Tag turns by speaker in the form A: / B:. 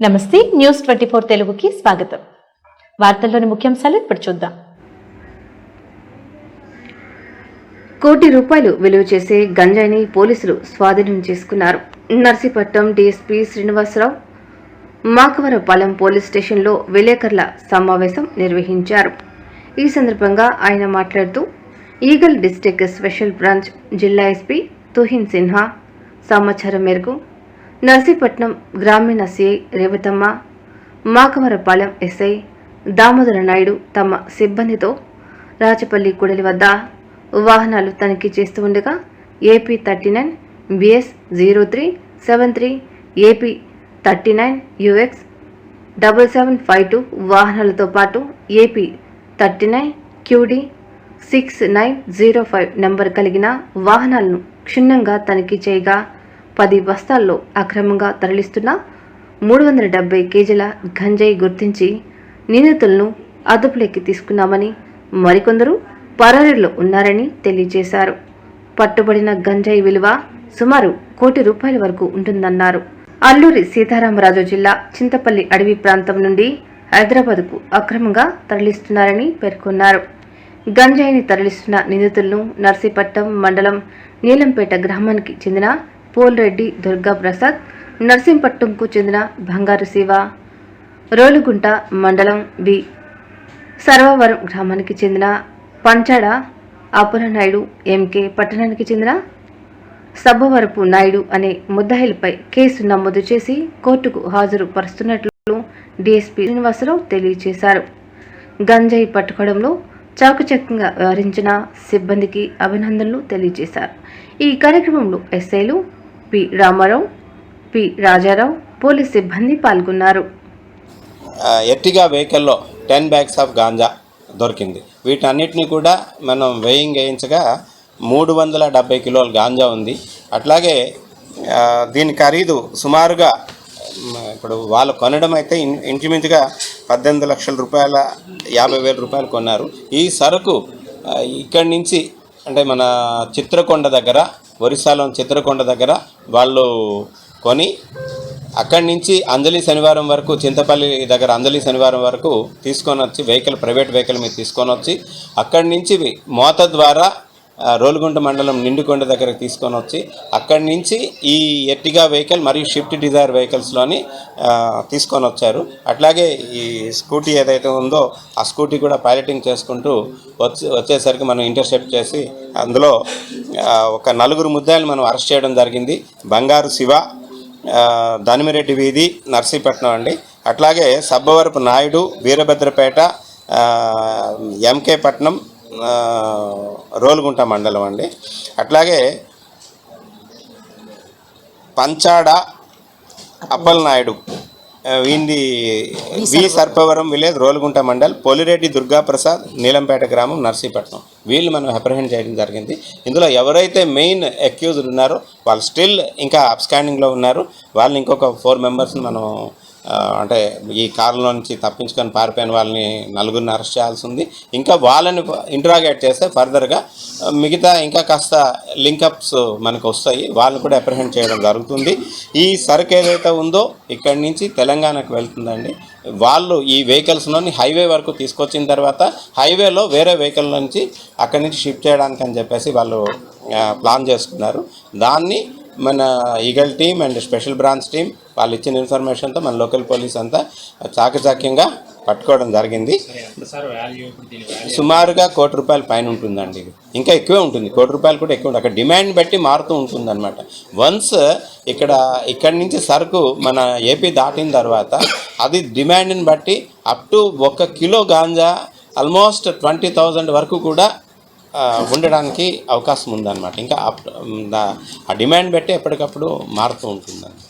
A: నమస్తే news twenty four తెలుగుకి స్వాగతం. వార్తల్లోని ముఖ్యాంశాలు ఇప్పుడు చూద్దాం.
B: కోటి రూపాయలు విలువ చేసే గంజాయిని పోలీసులు స్వాధీనం చేసుకున్నారు. నర్సీపట్నం డీఎస్పీ శ్రీనివాసరావు మాకవరపాలెం పోలీస్ స్టేషన్లో విలేకరుల సమావేశం నిర్వహించారు. ఈ సందర్భంగా ఆయన మాట్లాడుతూ ఈగల్ డిస్టిక్ స్పెషల్ బ్రాంచ్ జిల్లా ఎస్పీ తుహిన్ సిన్హా సమాచారం మేరకు నర్సీపట్నం గ్రామీణ సిఐ రేవతమ్మ మాకమరపాలెం ఎస్ఐ దామోదర నాయుడు తమ సిబ్బందితో రాచపల్లి కూడలి వద్ద వాహనాలు తనిఖీ చేస్తూ ఉండగా AP thirty nine BS zero three seven three AP thirty nine UX double seven five two వాహనాలతో పాటు AP thirty nine QD six nine zero five number కలిగిన వాహనాలను క్షుణ్ణంగా తనిఖీ చేయగా పది బస్తాల్లో అక్రమంగా తరలిస్తున్న మూడు వందల డెబ్బై కేజీల గంజాయి గుర్తించి నిందితులను అదుపులోకి తీసుకున్నామని మరికొందరు పరారీలో ఉన్నారని తెలియజేశారు. పట్టుబడిన గంజాయి విలువ సుమారు కోటి రూపాయల వరకు ఉంటుందన్నారు. అల్లూరి సీతారామరాజు జిల్లా చింతపల్లి అడవి ప్రాంతం నుండి హైదరాబాద్కు అక్రమంగా తరలిస్తున్నారని పేర్కొన్నారు. గంజాయిని తరలిస్తున్న నిందితులను నర్సీపట్నం మండలం నీలంపేట గ్రామానికి చెందిన పోల్రెడ్డి దుర్గా ప్రసాద్ నర్సింపట్నంకు చెందిన బంగారు శివ రోలుగుంట మండలం బి. సర్వవరం గ్రామానికి చెందిన పంచాడ అపురనాయుడు ఎంకే పట్టణానికి చెందిన సబ్బవరపు నాయుడు అనే ముద్దాయిలపై కేసు నమోదు చేసి కోర్టుకు హాజరు పరుస్తున్నట్లు డీఎస్పీ శ్రీనివాసరావు తెలియజేశారు. గంజాయి పట్టుకోవడంలో చాకచక్యంగా వ్యవహరించిన సిబ్బందికి అభినందనలు తెలియజేశారు. ఈ కార్యక్రమంలో ఎస్ఐలు P Ramarao P Rajarao police సిబ్బంది పాల్గొన్నారు.
C: ఎర్టిగా వెహికల్లో టెన్ బ్యాగ్స్ ఆఫ్ గాంజా దొరికింది. వీటన్నిటిని కూడా మనం వేయింగ్ వేయించగా మూడు వందల డెబ్బై కిలోల గాంజా ఉంది. అట్లాగే దీని ఖరీదు సుమారుగా ఇప్పుడు వాళ్ళు కొనడం అయితే ఇంచుమించుగా పద్దెనిమిది లక్షల రూపాయల యాభై వేల రూపాయలు కొన్నారు. ఈ సరుకు ఇక్కడి నుంచి అంటే మన చిత్రకొండ దగ్గర ఒరిస్సాలోని చిత్రకొండ దగ్గర వాళ్ళు కొని అక్కడి నుంచి అంజలి శనివారం వరకు చింతపల్లి దగ్గర అంజలి శనివారం వరకు తీసుకొని వచ్చి వెహికల్ ప్రైవేట్ వెహికల్ మీద తీసుకొని వచ్చి అక్కడి నుంచి మోత ద్వారా రోలుగుంట మండలం నిండుకొండ దగ్గరకు తీసుకొని వచ్చి అక్కడి నుంచి ఈ ఎర్టిగా వెహికల్ మరియు షిఫ్ట్ డిజైర్ వెహికల్స్లోని తీసుకొని వచ్చారు. అట్లాగే ఈ స్కూటీ ఏదైతే ఉందో ఆ స్కూటీ కూడా పైలటింగ్ చేసుకుంటూ వచ్చి వచ్చేసరికి మనం ఇంటర్సెప్ట్ చేసి అందులో ఒక నలుగురు ముద్దాయిలు మనం అరెస్ట్ చేయడం జరిగింది. బంగారు శివ దానిమిరెడ్డి వీధి నర్సీపట్నం అండి. అట్లాగే సబ్బవరపు నాయుడు వీరభద్రపేట ఎంకే పట్నం రోలుగుంట మండలం అండి. అట్లాగే పంచాడ అప్పలనాయుడు వీంది వి సర్పవరం విలేజ్ రోలుగుంట మండల్ పోలిరెడ్డి దుర్గాప్రసాద్ నీలంపేట గ్రామం నర్సీపట్నం. వీళ్ళు మనం అప్రహెండ్ చేయడం జరిగింది. ఇందులో ఎవరైతే మెయిన్ అక్యూజ్డ్ ఉన్నారో వాళ్ళు స్టిల్ ఇంకా అప్స్కాండింగ్లో ఉన్నారు. వాళ్ళని ఇంకొక ఫోర్ మెంబర్స్ని మనం అంటే ఈ కారులో నుంచి తప్పించుకొని పారిపోయిన వాళ్ళని నలుగురిని అరెస్ట్ చేయాల్సి ఉంది. ఇంకా వాళ్ళని ఇంటరాగేట్ చేస్తే ఫర్దర్గా మిగతా ఇంకా కాస్త లింకప్స్ మనకు వస్తాయి. వాళ్ళని కూడా అప్రహెండ్ చేయడం జరుగుతుంది. ఈ సరుకు ఏదైతే ఉందో ఇక్కడి నుంచి తెలంగాణకు వెళ్తుందండి. వాళ్ళు ఈ వెహికల్స్లోని హైవే వరకు తీసుకొచ్చిన తర్వాత హైవేలో వేరే వెహికల్ నుంచి అక్కడి నుంచి షిఫ్ట్ చేయడానికి అని చెప్పేసి వాళ్ళు ప్లాన్ చేసుకున్నారు. దాన్ని మన eagle team and special branch team వాళ్ళు ఇచ్చిన ఇన్ఫర్మేషన్తో మన లోకల్ పోలీస్ అంతా చాకచాక్యంగా పట్టుకోవడం జరిగింది. సుమారుగా కోటి రూపాయల పైన ఉంటుందండి. ఇది ఇంకా ఎక్కువే ఉంటుంది. కోటి రూపాయలు కూడా ఎక్కువ ఉంటుంది అక్కడ డిమాండ్ బట్టి మారుతూ ఉంటుంది అనమాట వన్స్ ఇక్కడ ఇక్కడి నుంచి సరుకు మన ఏపీ దాటిన తర్వాత అది డిమాండ్ని బట్టి అప్ టు ఒక kilo ganja almost twenty thousand వరకు కూడా ఉండడానికి అవకాశం ఉందన్నమాట. ఇంకా ఆ డిమాండ్ బట్టి ఎప్పటికప్పుడు మారుతూ ఉంటుందండి